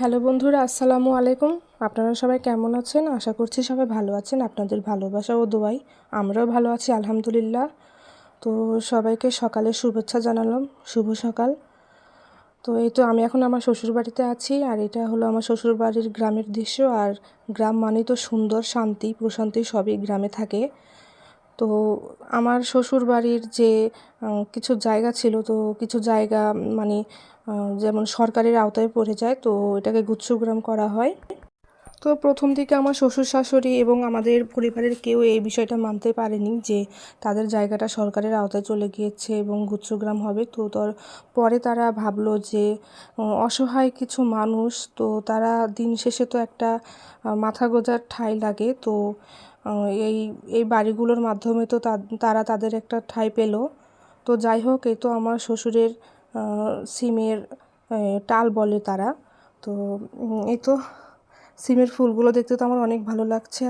Hello বন্ধুরা, আসসালামু আলাইকুম। আপনারা সবাই কেমন আছেন? আশা করছি সবাই ভালো আছেন। আপনাদের ভালোবাসা ও দোয়াই আমরাও ভালো আছি, আলহামদুলিল্লাহ। তো সবাইকে সকালে শুভেচ্ছা জানালাম। শুভ সকাল। তো এই তো আমি এখন আমার শ্বশুর বাড়িতে আছি আর এটা হলো আমার শ্বশুর বাড়ির গ্রামের দৃশ্য। আর গ্রাম মানে তো সুন্দর, শান্তি, প্রশান্তি সবই গ্রামে থাকে। তো আমার শ্বশুর বাড়ির যে কিছু জায়গা ছিল, তো কিছু জায়গা মানে যেমন সরকারের আওতায় পড়ে যায়, তো এটাকে গুচ্ছগ্রাম করা হয়। তো প্রথম দিকে আমার শ্বশুর শাশুড়ি এবং আমাদের পরিবারের কেউ এই বিষয়টা মানতে পারেনি যে তাদের জায়গাটা সরকারের আওতায় চলে গিয়েছে এবং গুচ্ছগ্রাম হবে। তো তার পরে তারা ভাবলো যে অসহায় কিছু মানুষ, তো তারা দিন শেষে তো একটা মাথা গোঁজার ঠাঁই লাগে। তো এই এই বাড়িগুলোর মাধ্যমে তো তারা তাদের একটা ঠাঁই পেল। তো যাই হোক, এ তো আমার শ্বশুরের সিমের টাল বলে তারা। তো এই তো সিমের ফুলগুলো দেখতে তো আমার অনেক ভালো লাগছে।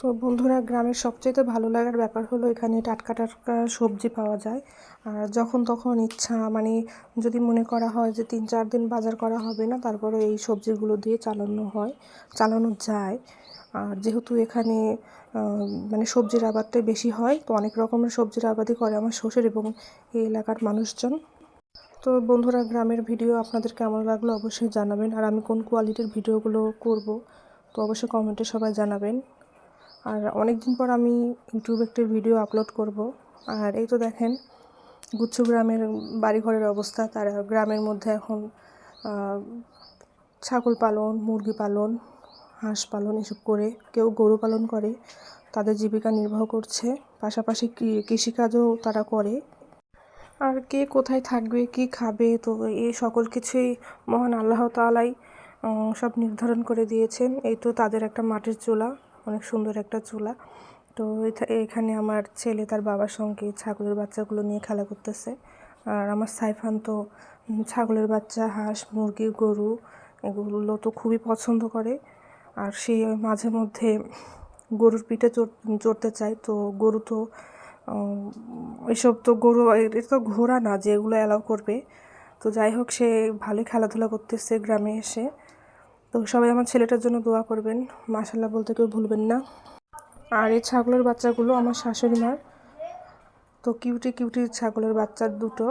তো বন্ধুরা, গ্রামের সবচেয়ে ভালো লাগার ব্যাপার হলো এখানে টাটকা টাটকা সবজি পাওয়া যায়। আর যখন তখন ইচ্ছা মানে যদি মনে করা হয় যে তিন চার দিন বাজার করা হবে না, তারপরে এই সবজিগুলো দিয়ে চালানো হয়, চালানো যায়। আর যেহেতু এখানে মানে সবজির আবাদটাই বেশি হয়, তো অনেক রকমের সবজির আবাদই করে আমার শ্বশুর এবং এই এলাকার মানুষজন। তো বন্ধুরা, গ্রামের ভিডিও আপনাদের কেমন লাগল অবশ্যই জানাবেন। আর আমি কোন কোয়ালিটির ভিডিওগুলো করব, তো অবশ্যই কমেন্টে সবাই জানাবেন। আর অনেক দিন পর আমি ইউটিউবে একটি ভিডিও আপলোড করব। আর এই তো দেখেন, গুচ্ছ গ্রামের বাড়িঘরের অবস্থা। তারা গ্রামের মধ্যে এখন ছাগল পালন, মুরগি পালন, হাঁস পালন এসব করে, কেউ গরু পালন করে, তাদের জীবিকা নির্বাহ করছে। পাশাপাশি কৃষিকাজও তারা করে। আর কে কোথায় থাকবে কি খাবে তো এই সকল কিছুই মহান আল্লাহ তাআলাই উম, সব নির্ধারণ করে দিয়েছেন। এই তো তাদের একটা মাটির চুলা অনেক সুন্দর একটা চুলা। তো এখানে আমার ছেলে তার বাবার সঙ্গে ছাগলের বাচ্চাগুলো নিয়ে খেলা করতেছে। আর আমার সাইফান তো ছাগলের বাচ্চা হাঁস মুরগি গরু এগুলো তো খুবই পছন্দ করে। আর সে মাঝে মধ্যে গরুর পিঠে চড় চড়তে চায় তো গরু তো এসব তো গরু এটা তো ঘোড়া না যে এগুলো অ্যালাউ করবে। তো যাই হোক, সে ভালোই খেলাধুলা করতেছে গ্রামে এসে। তো সবাই আমার ছেলেটার জন্য দোয়া করবেন। মাশাল্লাহ বলতে কেউ ভুলবেন না। আর এই ছাগলের বাচ্চাগুলো আমার শাশুড়ি মার। তো কিউটি কিউটি ছাগলের বাচ্চা দুটো।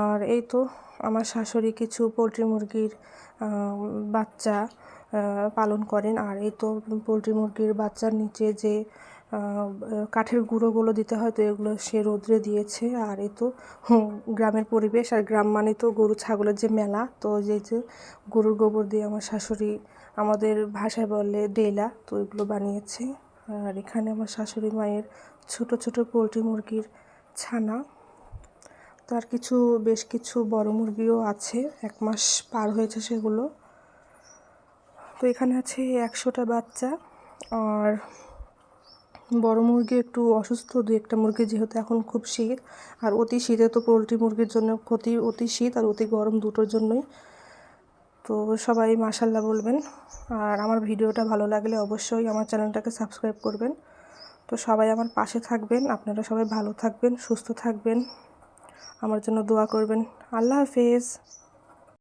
আর এই তো আমার শাশুড়ি কিছু পোলট্রি মুরগির বাচ্চা পালন করেন। আর এই তো পোলট্রি মুরগির বাচ্চার নিচে যে কাঠের গুঁড়োগুলো দিতে হয়, তো এগুলো সে রোদ্রে দিয়েছে। আর এ তো গ্রামের পরিবেশ। আর গ্রাম মানে তো গরু, ছাগলের যে মেলা, তো যে যে গরুর গোবর দিয়ে আমার শাশুড়ি আমাদের ভাষায় বলে ডেলা তো এগুলো বানিয়েছে। আর এখানে আমার শাশুড়ি মায়ের ছোট ছোট পোলট্রি মুরগির ছানা। তার কিছু, বেশ কিছু বড় মুরগিও আছে, এক মাস পার হয়েছে সেগুলো। তো এখানে আছে একশোটা বাচ্চা। আর বড় মুরগি একটু অসুস্থ দু একটা মুরগি যেহেতু এখন খুব শীত, আর অতি শীতে তো পোলট্রি মুরগির জন্য ক্ষতি অতি শীত আর অতি গরম দুটোর জন্যই। তো সবাই মাশাল্লাহ বলবেন। আর আমার ভিডিওটা ভালো লাগলে অবশ্যই আমার চ্যানেলটাকে সাবস্ক্রাইব করবেন। তো সবাই আমার পাশে থাকবেন, আপনারা সবাই ভালো থাকবেন, সুস্থ থাকবেন। আমার জন্য দোয়া করবেন। আল্লাহ হাফেজ।